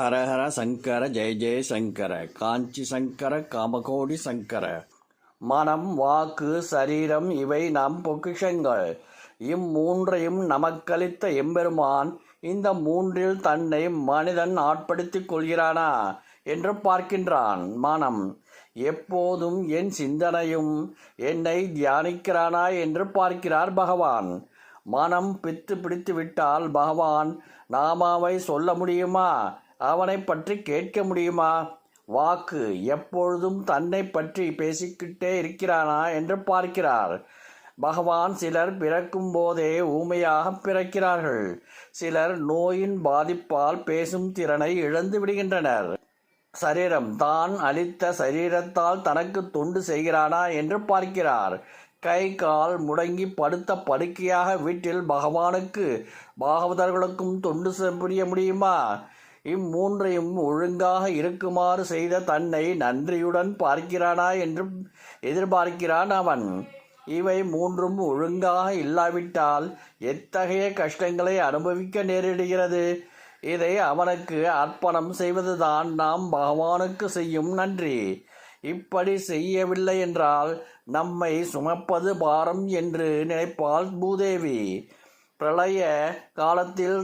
ஹரஹர சங்கர ஜெய ஜெய சங்கர காஞ்சி சங்கர காமகோடி சங்கர. மனம் வாக்கு சரீரம் இவை நம் பொக்கிஷங்கள். இம்மூன்றையும் நமக்களித்த எம்பெருமான் இந்த மூன்றில் தன்னை மனிதன் ஆட்படுத்திக் கொள்கிறானா என்று பார்க்கின்றான் மனம். எப்போதும் என் சிந்தனையும் என்னை தியானிக்கிறானா என்று பார்க்கிறார் பகவான். மனம் பித்து பிடித்து விட்டால் பகவான் நாமாவை சொல்ல முடியுமா? அவனை பற்றி கேட்க முடியுமா? வாக்கு எப்பொழுதும் தன்னை பற்றி பேசிக்கிட்டே இருக்கிறானா என்று பார்க்கிறார். பகவான் சிலர் பிறக்கும் போதே ஊமையாக பிறக்கிறார்கள். சிலர் நோயின் பாதிப்பால் பேசும் திறனை இழந்து விடுகின்றனர். சரீரம் தான் அளித்த சரீரத்தால் தனக்கு தொண்டு செய்கிறானா என்று பார்க்கிறார். கை கால் முடங்கி படுத்த படுக்கையாக வீட்டில் பகவானுக்கு பாகவதர்களுக்கும் தொண்டு செ- புரிய முடியுமா? இம்மூன்றையும் ஒழுங்காக இருக்குமாறு செய்த தன்னை நன்றியுடன் பார்க்கிறானா என்று எதிர்பார்க்கிறான் அவன். இவை மூன்றும் ஒழுங்காக இல்லாவிட்டால் எத்தகைய கஷ்டங்களை அனுபவிக்க நேரிடுகிறது? இதை அவனுக்கு அர்ப்பணம் செய்வதுதான் நாம் பகவானுக்கு செய்யும் நன்றி. இப்படி செய்யவில்லை என்றால் நம்மை சுமப்பது பாரம் என்று நினைப்பாள் பூதேவி. பிரளய காலத்தில்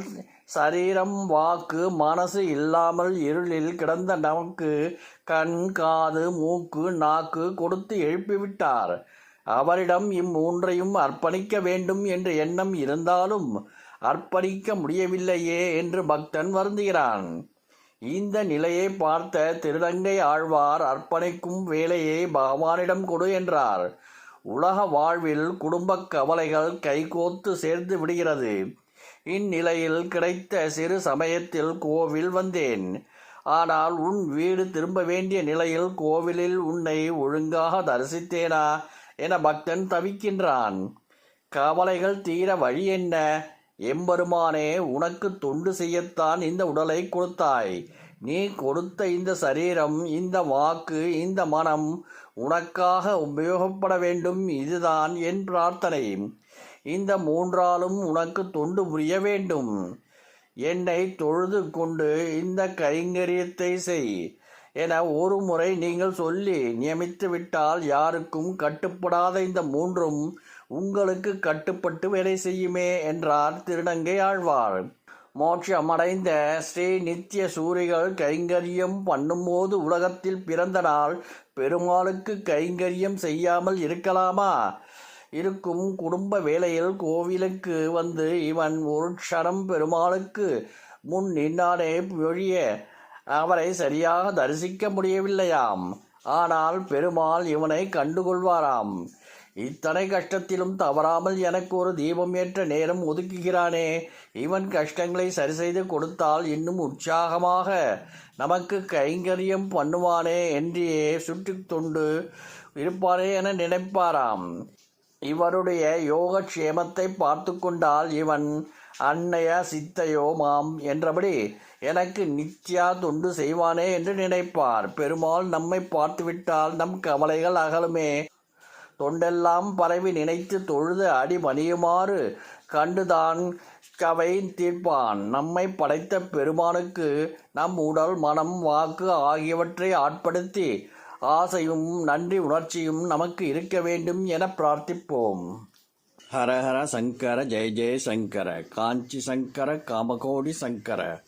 சரீரம் வாக்கு மனசு இல்லாமல் இருளில் கிடந்த நமக்கு கண் காது மூக்கு நாக்கு கொடுத்து எழுப்பிவிட்டார். அவரிடம் இம்மூன்றையும் அர்ப்பணிக்க வேண்டும் என்ற எண்ணம் இருந்தாலும் அர்ப்பணிக்க முடியவில்லையே என்று பக்தன் வருந்துகிறான். இந்த நிலையை பார்த்த திருநங்கை ஆழ்வார் அர்ப்பணிக்கும் வேலையை பகவானிடம் கொடு என்றார். உலக வாழ்வில் குடும்பக் கவலைகள் கைகோத்து சேர்ந்து விடுகிறது. இந்நிலையில் கிடைத்த சிறு சமயத்தில் கோவில் வந்தேன். ஆனால் உன் வீடு திரும்ப வேண்டிய நிலையில் கோவிலில் உன்னை ஒழுங்காக தரிசித்தேனா என பக்தன் தவிக்கின்றான். கவலைகள் தீர வழி என்ன? எம்பெருமானே உனக்கு தொண்டு செய்யத்தான் இந்த உடலை கொடுத்தாய். நீ கொடுத்த இந்த சரீரம் இந்த வாக்கு இந்த மனம் உனக்காக உபயோகப்பட வேண்டும். இதுதான் என் பிரார்த்தனை. இந்த மூன்றாலும் உனக்கு தொண்டு புரிய வேண்டும். என்னை தொழுது கொண்டு இந்த கைங்கரியத்தை செய் என ஒரு முறை நீங்கள் சொல்லி நியமித்து விட்டால் யாருக்கும் கட்டுப்படாத இந்த மூன்றும் உங்களுக்கு கட்டுப்பட்டு வேலை செய்யுமே என்றார் திருநங்கை ஆழ்வார். மோட்சமடைந்த ஸ்ரீ நித்திய சூரிகள் கைங்கரியம் பண்ணும்போது உலகத்தில் பிறந்த நாள் பெருமாளுக்கு கைங்கரியம் செய்யாமல் இருக்கலாமா? இருக்கும் குடும்ப வேளையில் கோவிலுக்கு வந்து இவன் ஒரு க்ஷணம் பெருமாளுக்கு முன் நின்னானே ஒழிய அவரை சரியாக தரிசிக்க முடியவில்லையாம். ஆனால் பெருமாள் இவனை கண்டுகொள்வாராம். இத்தனை கஷ்டத்திலும் தவறாமல் எனக்கு ஒரு தீபம் ஏற்ற நேரம் ஒதுக்குகிறானே. இவன் கஷ்டங்களை சரி செய்து கொடுத்தால் இன்னும் உற்சாகமாக நமக்கு கைங்கரியம் பண்ணுவானே என்றே சுற்றித் தொண்டு இருப்பானே என நினைப்பாராம். இவருடைய யோகக்ஷேமத்தை பார்த்து கொண்டால் இவன் அன்னைய சித்தையோ மாம் என்றபடி எனக்கு நித்யா தொண்டு செய்வானே என்று நினைப்பார். பெருமாள் நம்மை பார்த்துவிட்டால் நம் கவலைகள் அகலுமே. தொண்டெல்லாம் பரவி நினைத்து தொழுது அடி மணியுமாறு கண்டுதான் கவை தீர்ப்பான். நம்மை படைத்த பெருமானுக்கு நம் உடல் மனம் வாக்கு ஆகியவற்றை ஆட்படுத்தி ஆசையும் நன்றி உணர்ச்சியும் நமக்கு இருக்க வேண்டும் என பிரார்த்திப்போம். ஹரஹர சங்கர ஜெய ஜெய சங்கர காஞ்சி சங்கர காமகோடி சங்கர.